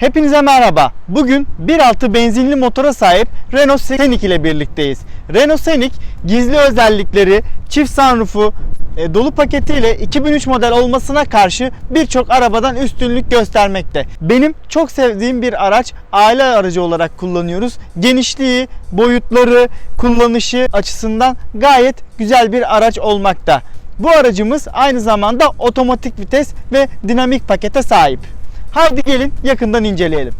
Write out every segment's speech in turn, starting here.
Hepinize merhaba. Bugün 1.6 benzinli motora sahip Renault Scenic ile birlikteyiz. Renault Scenic gizli özellikleri, çift sunroofu, e, dolu paketiyle 2003 model olmasına karşı birçok arabadan üstünlük göstermekte. Benim çok sevdiğim bir araç, aile aracı olarak kullanıyoruz. Genişliği, boyutları, kullanışı açısından gayet güzel bir araç olmakta. Bu aracımız aynı zamanda otomatik vites ve dinamik pakete sahip. Haydi gelin yakından inceleyelim.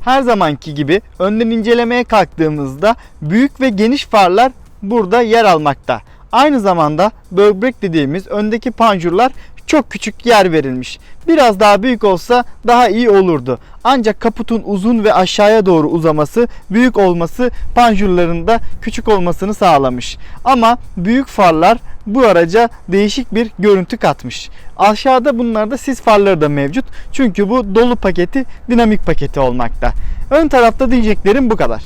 Her zamanki gibi önden incelemeye kalktığımızda büyük ve geniş farlar burada yer almakta. Aynı zamanda böbrek dediğimiz öndeki panjurlar çok küçük yer verilmiş. Biraz daha büyük olsa daha iyi olurdu. Ancak kaputun uzun ve aşağıya doğru uzaması, büyük olması panjurların da küçük olmasını sağlamış. Ama büyük farlar bu araca değişik bir görüntü katmış. Aşağıda bunlarda sis farları da mevcut. Çünkü bu dolu paketi dinamik paketi olmakta. Ön tarafta diyeceklerim bu kadar.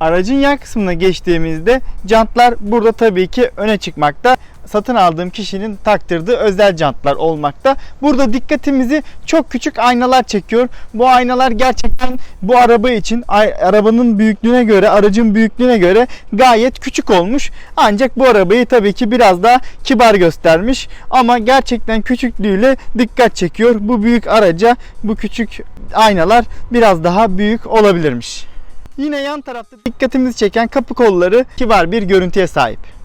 Aracın yan kısmına geçtiğimizde jantlar burada tabii ki öne çıkmakta. Satın aldığım kişinin taktırdığı özel jantlar olmakta. Burada dikkatimizi çok küçük aynalar çekiyor. Bu aynalar gerçekten bu araba için arabanın büyüklüğüne göre, aracın büyüklüğüne göre gayet küçük olmuş. Ancak bu arabayı tabii ki biraz daha kibar göstermiş. Ama gerçekten küçüklüğüyle dikkat çekiyor. Bu büyük araca bu küçük aynalar biraz daha büyük olabilirmiş. Yine yan tarafta dikkatimizi çeken kapı kolları kibar bir görüntüye sahip.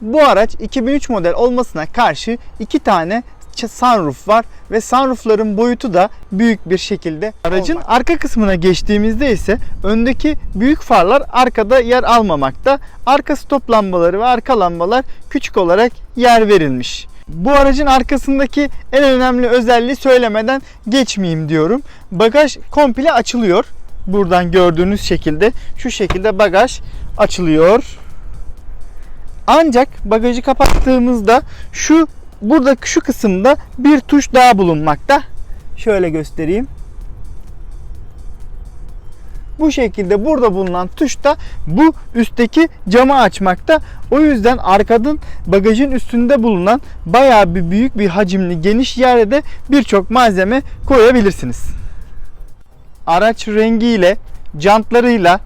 Bu araç 2003 model olmasına karşı iki tane sunroof var ve sunroofların boyutu da büyük bir şekilde. Aracın arka kısmına geçtiğimizde ise öndeki büyük farlar arkada yer almamakta. Arka stop lambaları ve arka lambalar küçük olarak yer verilmiş. Bu aracın arkasındaki en önemli özelliği söylemeden geçmeyeyim diyorum. Bagaj komple açılıyor. Buradan gördüğünüz şekilde şu şekilde bagaj açılıyor. Ancak bagajı kapattığımızda şu burada şu kısımda bir tuş daha bulunmakta. Şöyle göstereyim. Bu şekilde burada bulunan tuş da bu üstteki camı açmakta. O yüzden arkadan bagajın üstünde bulunan bayağı bir büyük bir hacimli geniş yere de birçok malzeme koyabilirsiniz. Araç rengiyle, jantlarıyla,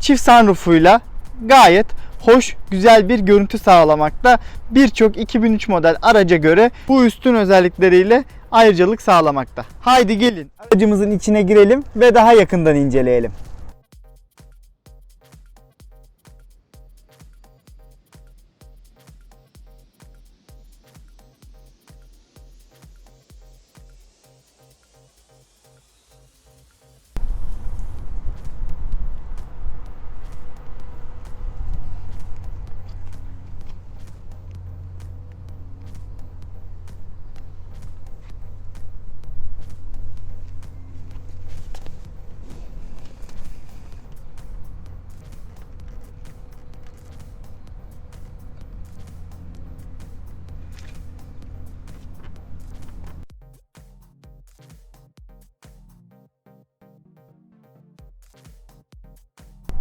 çift sunroofuyla gayet hoş, güzel bir görüntü sağlamakta. Birçok 2003 model araca göre bu üstün özellikleriyle ayrıcalık sağlamakta. Haydi gelin aracımızın içine girelim ve daha yakından inceleyelim.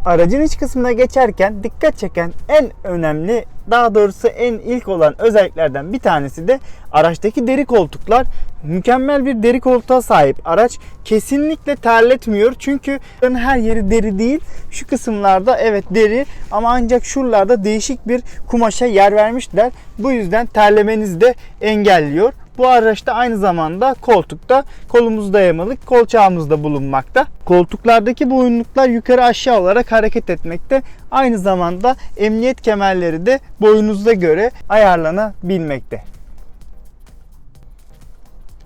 Aracın iç kısmına geçerken dikkat çeken en önemli daha doğrusu en ilk olan özelliklerden bir tanesi de araçtaki deri koltuklar. Mükemmel bir deri koltuğa sahip araç. Kesinlikle terletmiyor. Çünkü her yeri deri değil. Şu kısımlarda evet deri ama ancak şuralarda değişik bir kumaşa yer vermişler. Bu yüzden terlemenizi de engelliyor. Bu araçta aynı zamanda koltukta kolumuz dayamalık kolçağımız da bulunmakta. Koltuklardaki boyunluklar yukarı aşağı olarak hareket etmekte. Aynı zamanda emniyet kemerleri de boyunuza göre ayarlanabilmekte.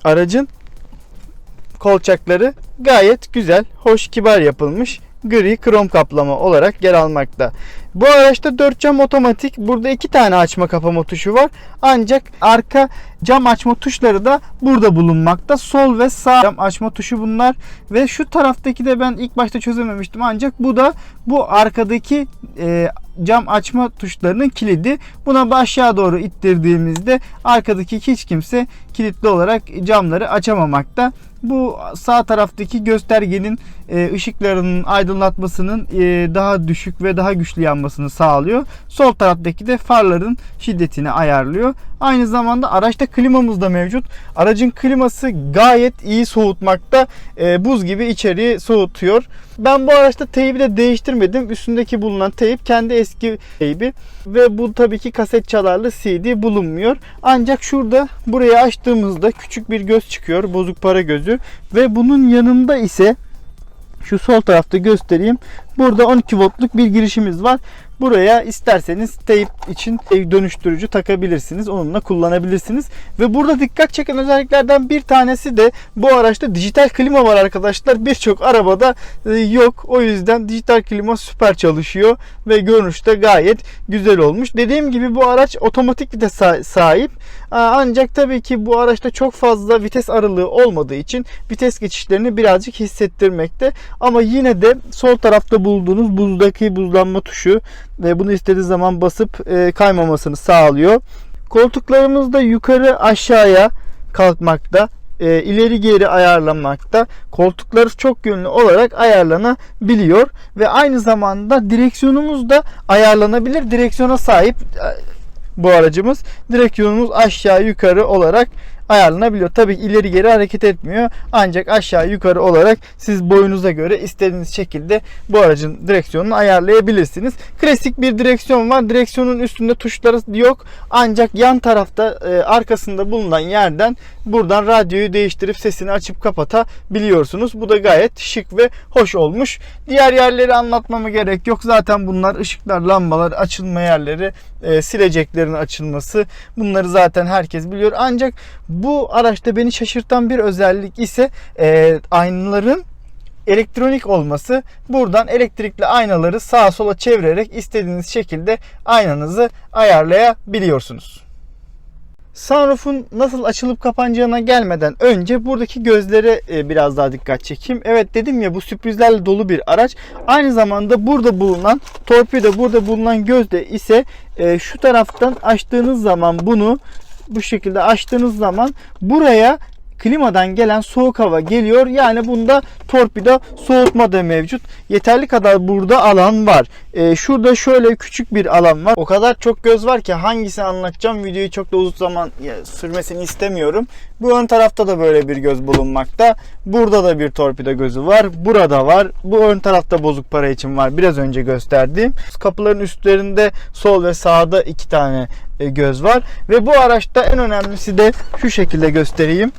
Aracın kolçakları gayet güzel, hoş, kibar yapılmış gri krom kaplama olarak yer almakta. Bu araçta 4 cam otomatik. Burada 2 tane açma kapama tuşu var. Ancak arka cam açma tuşları da burada bulunmakta. Sol ve sağ cam açma tuşu bunlar. Ve şu taraftaki de ben ilk başta çözememiştim. Ancak bu da bu arkadaki e, cam açma tuşlarının kilidi. Buna aşağı doğru ittirdiğimizde arkadaki hiç kimse kilitli olarak camları açamamakta. Bu sağ taraftaki göstergenin e, ışıklarının aydınlatmasının e, daha düşük ve daha güçlü yanması olmasını sağlıyor. Sol taraftaki de farların şiddetini ayarlıyor. Aynı zamanda araçta klimamız da mevcut. Aracın kliması gayet iyi soğutmakta. Ee, buz gibi içeriği soğutuyor. Ben bu araçta teybi de değiştirmedim. Üstündeki bulunan teyip kendi eski teybi. Ve bu tabii ki kaset çalarlı CD bulunmuyor. Ancak şurada burayı açtığımızda küçük bir göz çıkıyor. Bozuk para gözü. Ve bunun yanında ise şu sol tarafta göstereyim. Burada 12 voltluk bir girişimiz var. Buraya isterseniz teyp için dönüştürücü takabilirsiniz. Onunla kullanabilirsiniz. Ve burada dikkat çeken özelliklerden bir tanesi de bu araçta dijital klima var arkadaşlar. Birçok arabada e, yok. O yüzden dijital klima süper çalışıyor ve görünüşte gayet güzel olmuş. Dediğim gibi bu araç otomatik vites sa- sahip. Ancak tabii ki bu araçta çok fazla vites aralığı olmadığı için vites geçişlerini birazcık hissettirmekte. Ama yine de sol tarafta bulduğunuz buzdaki buzlanma tuşu ve bunu istediği zaman basıp e, kaymamasını sağlıyor. Koltuklarımız da yukarı aşağıya kalkmakta. E, ileri geri ayarlanmakta. Koltukları çok yönlü olarak ayarlanabiliyor ve aynı zamanda direksiyonumuz da ayarlanabilir. Direksiyona sahip e, bu aracımız. Direksiyonumuz aşağı yukarı olarak ayarlanabiliyor. Tabii ileri geri hareket etmiyor. Ancak aşağı yukarı olarak siz boyunuza göre istediğiniz şekilde bu aracın direksiyonunu ayarlayabilirsiniz. Klasik bir direksiyon var. Direksiyonun üstünde tuşları yok. Ancak yan tarafta e, arkasında bulunan yerden buradan radyoyu değiştirip sesini açıp kapatabiliyorsunuz. Bu da gayet şık ve hoş olmuş. Diğer yerleri anlatmama gerek yok. Zaten bunlar ışıklar, lambalar, açılma yerleri, e, sileceklerin açılması. Bunları zaten herkes biliyor. Ancak bu araçta beni şaşırtan bir özellik ise e, aynaların elektronik olması. Buradan elektrikli aynaları sağa sola çevirerek istediğiniz şekilde aynanızı ayarlayabiliyorsunuz. Sunroof'un nasıl açılıp kapanacağına gelmeden önce buradaki gözlere e, biraz daha dikkat çekeyim. Evet dedim ya bu sürprizlerle dolu bir araç. Aynı zamanda burada bulunan torpido burada bulunan gözde ise e, şu taraftan açtığınız zaman bunu bu şekilde açtığınız zaman buraya klimadan gelen soğuk hava geliyor. Yani bunda torpido soğutma da mevcut. Yeterli kadar burada alan var. Ee, şurada şöyle küçük bir alan var. O kadar çok göz var ki hangisini anlatacağım videoyu çok da uzun zaman sürmesini istemiyorum. Bu ön tarafta da böyle bir göz bulunmakta. Burada da bir torpido gözü var. Burada var. Bu ön tarafta bozuk para için var. Biraz önce gösterdiğim. Kapıların üstlerinde sol ve sağda iki tane e, göz var. Ve bu araçta en önemlisi de şu şekilde göstereyim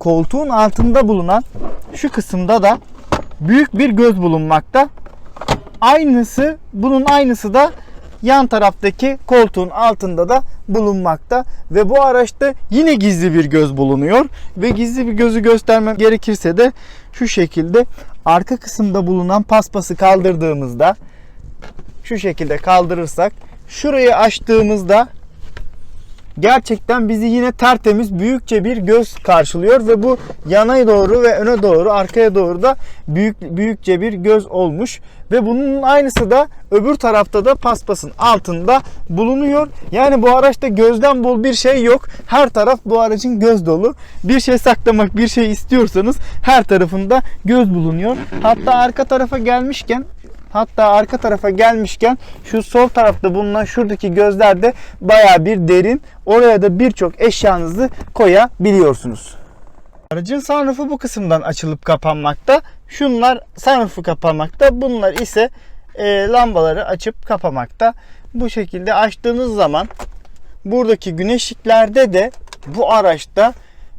koltuğun altında bulunan şu kısımda da büyük bir göz bulunmakta. Aynısı bunun aynısı da yan taraftaki koltuğun altında da bulunmakta ve bu araçta yine gizli bir göz bulunuyor ve gizli bir gözü göstermem gerekirse de şu şekilde arka kısımda bulunan paspası kaldırdığımızda şu şekilde kaldırırsak şurayı açtığımızda gerçekten bizi yine tertemiz büyükçe bir göz karşılıyor ve bu yana doğru ve öne doğru arkaya doğru da büyük büyükçe bir göz olmuş ve bunun aynısı da öbür tarafta da paspasın altında bulunuyor. Yani bu araçta gözden bol bir şey yok. Her taraf bu aracın göz dolu. Bir şey saklamak, bir şey istiyorsanız her tarafında göz bulunuyor. Hatta arka tarafa gelmişken Hatta arka tarafa gelmişken şu sol tarafta bulunan şuradaki gözler de baya bir derin. Oraya da birçok eşyanızı koyabiliyorsunuz. Aracın sunroofu bu kısımdan açılıp kapanmakta. Şunlar sunroofu kapamakta. Bunlar ise e, lambaları açıp kapamakta. Bu şekilde açtığınız zaman buradaki güneşliklerde de bu araçta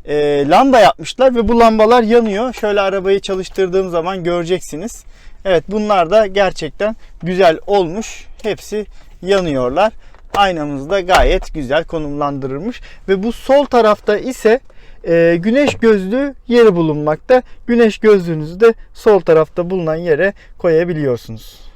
e, lamba yapmışlar ve bu lambalar yanıyor. Şöyle arabayı çalıştırdığım zaman göreceksiniz. Evet bunlar da gerçekten güzel olmuş. Hepsi yanıyorlar. Aynamız da gayet güzel konumlandırılmış. Ve bu sol tarafta ise e, güneş gözlüğü yeri bulunmakta. Güneş gözlüğünüzü de sol tarafta bulunan yere koyabiliyorsunuz.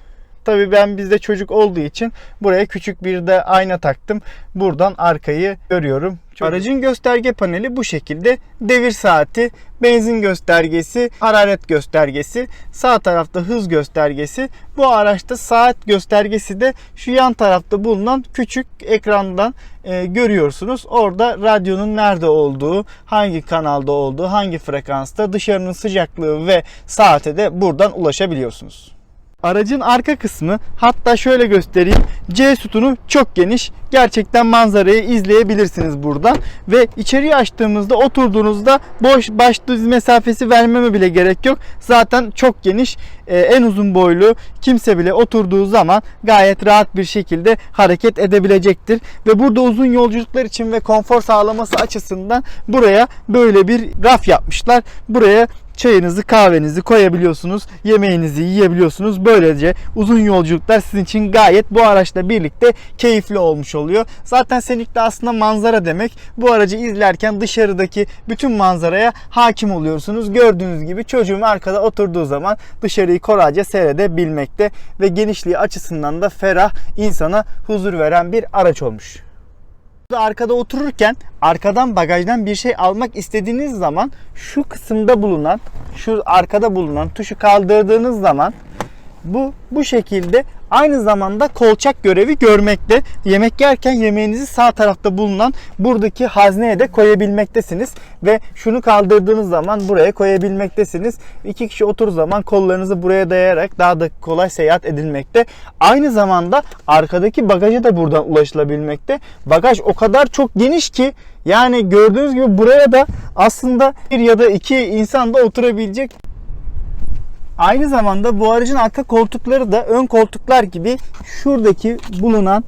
Tabii ben bizde çocuk olduğu için buraya küçük bir de ayna taktım. Buradan arkayı görüyorum. Aracın gösterge paneli bu şekilde. Devir saati, benzin göstergesi, hararet göstergesi, sağ tarafta hız göstergesi. Bu araçta saat göstergesi de şu yan tarafta bulunan küçük ekrandan e, görüyorsunuz. Orada radyonun nerede olduğu, hangi kanalda olduğu, hangi frekansta, dışarının sıcaklığı ve saate de buradan ulaşabiliyorsunuz. Aracın arka kısmı hatta şöyle göstereyim. C sütunu çok geniş. Gerçekten manzarayı izleyebilirsiniz buradan. Ve içeriği açtığımızda oturduğunuzda boş baş düz mesafesi vermeme bile gerek yok. Zaten çok geniş. Ee, en uzun boylu kimse bile oturduğu zaman gayet rahat bir şekilde hareket edebilecektir. Ve burada uzun yolculuklar için ve konfor sağlaması açısından buraya böyle bir raf yapmışlar. Buraya çayınızı kahvenizi koyabiliyorsunuz. Yemeğinizi yiyebiliyorsunuz. Böylece uzun yolculuklar sizin için gayet bu araçla birlikte keyifli olmuş oluyor. Zaten Senik de aslında manzara demek. Bu aracı izlerken dışarıdaki bütün manzaraya hakim oluyorsunuz. Gördüğünüz gibi çocuğum arkada oturduğu zaman dışarıyı kolayca seyredebilmekte ve genişliği açısından da ferah insana huzur veren bir araç olmuş. Arkada otururken arkadan bagajdan bir şey almak istediğiniz zaman şu kısımda bulunan şu arkada bulunan tuşu kaldırdığınız zaman bu bu şekilde aynı zamanda kolçak görevi görmekte. Yemek yerken yemeğinizi sağ tarafta bulunan buradaki hazneye de koyabilmektesiniz ve şunu kaldırdığınız zaman buraya koyabilmektesiniz. İki kişi otur zaman kollarınızı buraya dayayarak daha da kolay seyahat edilmekte. Aynı zamanda arkadaki bagaja da buradan ulaşılabilmekte. Bagaj o kadar çok geniş ki yani gördüğünüz gibi buraya da aslında bir ya da iki insan da oturabilecek Aynı zamanda bu aracın arka koltukları da ön koltuklar gibi şuradaki bulunan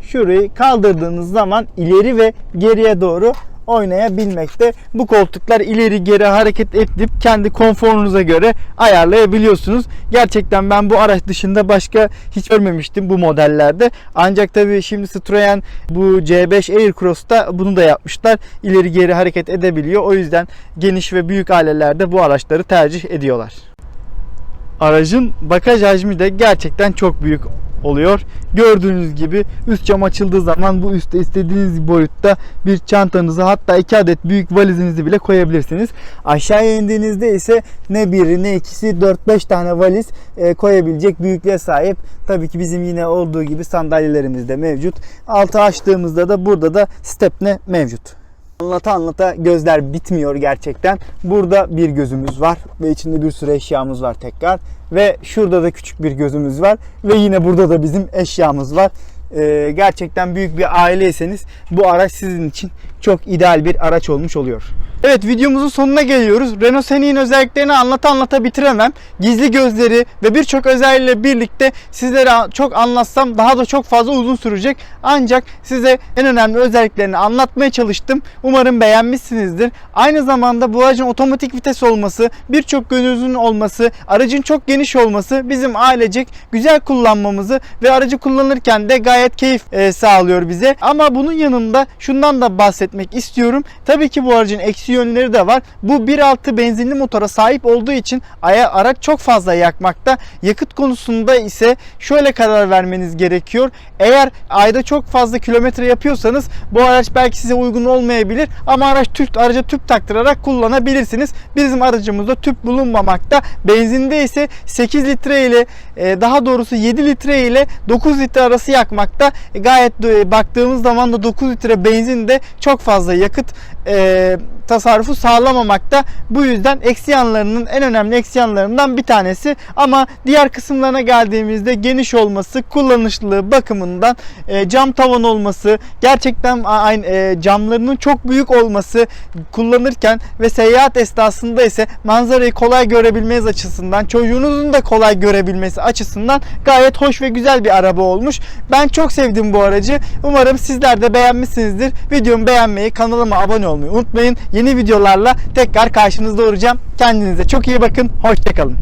şurayı kaldırdığınız zaman ileri ve geriye doğru oynayabilmekte. Bu koltuklar ileri geri hareket edip kendi konforunuza göre ayarlayabiliyorsunuz. Gerçekten ben bu araç dışında başka hiç görmemiştim bu modellerde. Ancak tabii şimdi Citroen bu C5 Aircross'ta bunu da yapmışlar. İleri geri hareket edebiliyor. O yüzden geniş ve büyük ailelerde bu araçları tercih ediyorlar. Aracın bagaj hacmi de gerçekten çok büyük oluyor. Gördüğünüz gibi üst cam açıldığı zaman bu üstte istediğiniz boyutta bir çantanızı hatta iki adet büyük valizinizi bile koyabilirsiniz. Aşağıya indiğinizde ise ne biri ne ikisi 4-5 tane valiz e, koyabilecek büyüklüğe sahip. Tabii ki bizim yine olduğu gibi sandalyelerimiz de mevcut. Altı açtığımızda da burada da stepne mevcut. Anlata anlata gözler bitmiyor gerçekten. Burada bir gözümüz var ve içinde bir sürü eşyamız var tekrar. Ve şurada da küçük bir gözümüz var ve yine burada da bizim eşyamız var. Ee, gerçekten büyük bir aileyseniz bu araç sizin için çok ideal bir araç olmuş oluyor. Evet videomuzun sonuna geliyoruz. Renault Scenic özelliklerini anlata anlata bitiremem. Gizli gözleri ve birçok özelliğiyle birlikte sizlere çok anlatsam daha da çok fazla uzun sürecek. Ancak size en önemli özelliklerini anlatmaya çalıştım. Umarım beğenmişsinizdir. Aynı zamanda bu aracın otomatik vites olması, birçok gözünüzün olması, aracın çok geniş olması bizim ailecek güzel kullanmamızı ve aracı kullanırken de gayet keyif e, sağlıyor bize. Ama bunun yanında şundan da bahsetmek istiyorum. Tabii ki bu aracın eksi yönleri de var. Bu 1.6 benzinli motora sahip olduğu için araç çok fazla yakmakta. Yakıt konusunda ise şöyle karar vermeniz gerekiyor. Eğer ayda çok fazla kilometre yapıyorsanız bu araç belki size uygun olmayabilir ama araç tüp araca tüp taktırarak kullanabilirsiniz. Bizim aracımızda tüp bulunmamakta. Benzinde ise 8 litre ile e, daha doğrusu 7 litre ile 9 litre arası yakmakta. E, Gayet de baktığımız zaman da 9 litre benzinde çok fazla yakıt e, tasarrufu sağlamamakta. Bu yüzden eksi yanlarının en önemli eksi yanlarından bir tanesi. Ama diğer kısımlarına geldiğimizde geniş olması, kullanışlılığı bakımından e, cam tavan olması, gerçekten aynı e, camlarının çok büyük olması kullanırken ve seyahat esnasında ise manzarayı kolay görebilmeniz açısından, çocuğunuzun da kolay görebilmesi açısından gayet hoş ve güzel bir araba olmuş. Ben çok sevdim bu aracı. Umarım sizler de beğenmişsinizdir. Videomu beğenmeyi, kanalıma abone olmayı unutmayın. Yeni videolarla tekrar karşınızda olacağım. Kendinize çok iyi bakın. Hoşçakalın.